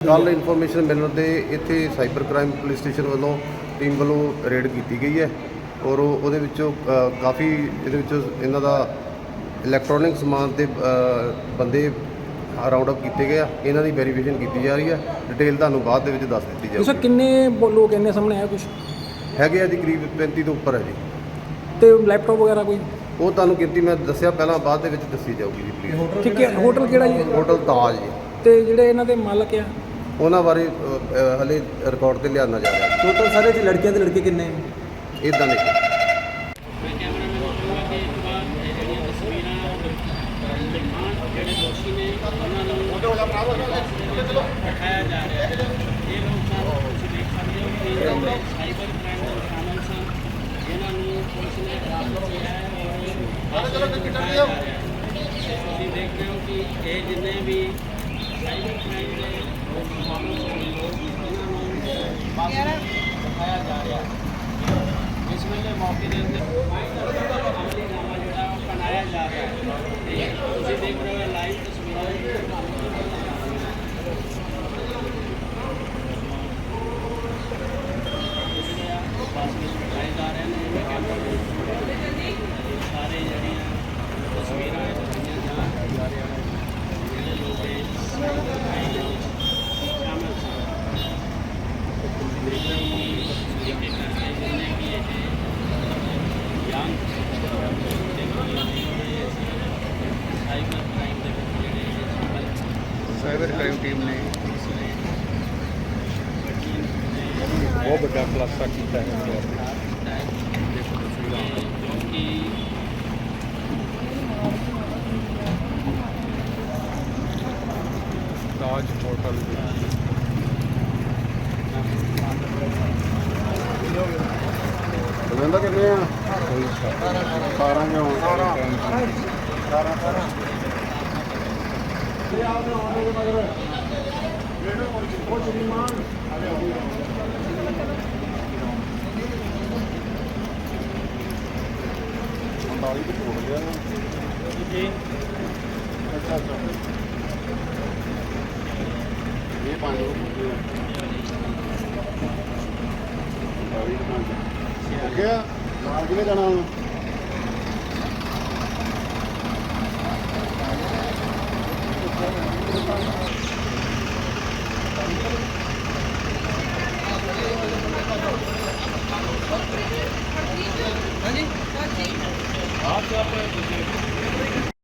ਕੱਲ ਇਨਫੋਰਮੇਸ਼ਨ ਮਿਲਣ ਤੇ ਇੱਥੇ ਸਾਈਬਰ ਕ੍ਰਾਈਮ ਪੁਲਿਸ ਸਟੇਸ਼ਨ ਵੱਲੋਂ ਟੀਮ ਵੱਲੋਂ ਰੇਡ ਕੀਤੀ ਗਈ ਹੈ ਔਰ ਉਹ- ਉਹਦੇ ਵਿੱਚੋਂ ਅ, ਕਾਫੀ ਇਹਦੇ ਵਿੱਚੋਂ ਇਹਨਾਂ ਦਾ ਇਲੈਕਟ੍ਰੋਨਿਕ ਸਮਾਨ ਤੇ ਅ, ਬੰਦੇ ਰਾਉਂਡ ਅਪ ਕੀਤੇ ਗਏ ਆ। ਇਹਨਾਂ ਦੀ ਵੈਰੀਫਿਕੇਸ਼ਨ ਕੀਤੀ ਜਾ ਰਹੀ ਹੈ। ਡਿਟੇਲ ਤੁਹਾਨੂੰ ਬਾਅਦ ਦੇ ਵਿੱਚ ਦੱਸ ਦਿੱਤੀ ਸਰ ਜਾਊਗੀ ਕਿੰਨੇ ਬ- ਲੋਕ ਇੰਨੇ ਸਾਹਮਣੇ ਆਇਆ ਕੁਝ ਹੈਗੇ ਆ ਜੀ ਕਰੀਬ 35 ਤੋਂ ਉੱਪਰ ਹੈ ਜੀ। ਤੇ ਲੈਪਟਾਪ ਵਗੈਰਾ ਕੋਈ? ਉਹ ਤੁਹਾਨੂੰ ਗਿਣਤੀ ਮੈਂ ਦੱਸਿਆ ਪਹਿਲਾਂ ਬਾਅਦ ਦੇ ਵਿੱਚ ਦੱਸੀ ਜਾਊਗੀ ਜੀ ਪਲੀਜ਼ ਠੀਕ ਹੈ ਹੋਟਲ ਕਿਹੜਾ ਜੀ? ਹੋਟਲ ਤਾਜ ਜੀ। ਤੇ ਜਿਹੜੇ ਇਹਨਾਂ ਦੇ ਮਾਲਕ ਆ? ਉਹਨਾਂ ਬਾਰੇ ਹਲੇ ਰਿਕਾਰਡ ਤੇ ਲਿਆਉਣਾ ਜਾ ਰਿਹਾ। ਟੋਟਲ ਸਾਰੇ ਚ ਲੜਕੀਆਂ ਤੇ ਲੜਕੇ ਕਿੰਨੇ ਇਦਾਂ ਦੇ। ਤੁਸੀਂ ਹੋ ਕਿ ਇਹ ਜਿੰਨੇ ਵੀ ਸਾਈਬਰ ਕ੍ਰਾਈਮ ਦੇ ਇਹਨਾਂ ਨੂੰ ਦਿਖਾਇਆ ਜਾ ਰਿਹਾ ਹੈ ਇਸ ਵੇਲੇ ਮੌਕੇ ਦੇ ਉੱਤੇ ਅਮਲੀ ਨਾਮਾ ਜਿਹੜਾ ਉਹ ਬਣਾਇਆ ਜਾ ਰਿਹਾ ਹੈ ਤੇ ਤੁਸੀਂ ਦੇਖ ਰਹੇ ਹੋ ਲਾਈਵ ਤਸਵੀਰਾਂ ਪਾਸ ਵਿੱਚ ਦਿਖਾਏ ਜਾ ਰਹੇ ਨੇ ਇਹ ਕੈਮਰਾ ਇਹ ਸਾਰੇ ਜਿਹੜੀਆਂ ਤਸਵੀਰਾਂ ਇਹ ਦਿਖਾਈਆਂ ਜਾ ਰਹੀਆਂ ਨੇ ਜਿਹੜੇ ਲੋਕ ਇਹ ਸ਼ਾਮਲ ਸਨ ਦੇਖ ਰਹੇ ਹੋ ਕਿ ਇੱਕ ਇੱਕ ਕਰਕੇ ਜਿੰਨੇ ਵੀ ਇਹ ਯੰਗ ਸਾਈਬਰ ਕ੍ਰਾਈਮ ਦੇ ਵਿੱਚ ਜਿਹੜੇ ਇਹ ਸ਼ਾਮਲ ਸਾਈਬਰ ਕ੍ਰਾਈਮ ਟੀਮ ਨੇ। ਬਹੁਤ ਵੱਡਾ ਖੁਲਾਸਾ ਕੀਤਾ ਹੈ ਤਾਜ ਹੋਟਲ ਬੰਦਾ ਕਿੰਨੇ ਆ? 12 ਜਾਂ 12 ਇਹ ਪੰਜ ਹੋ ਗਿਆ। ਨਾਲ ਕਿਵੇਂ ਜਾਣਾ ਹੁਣ?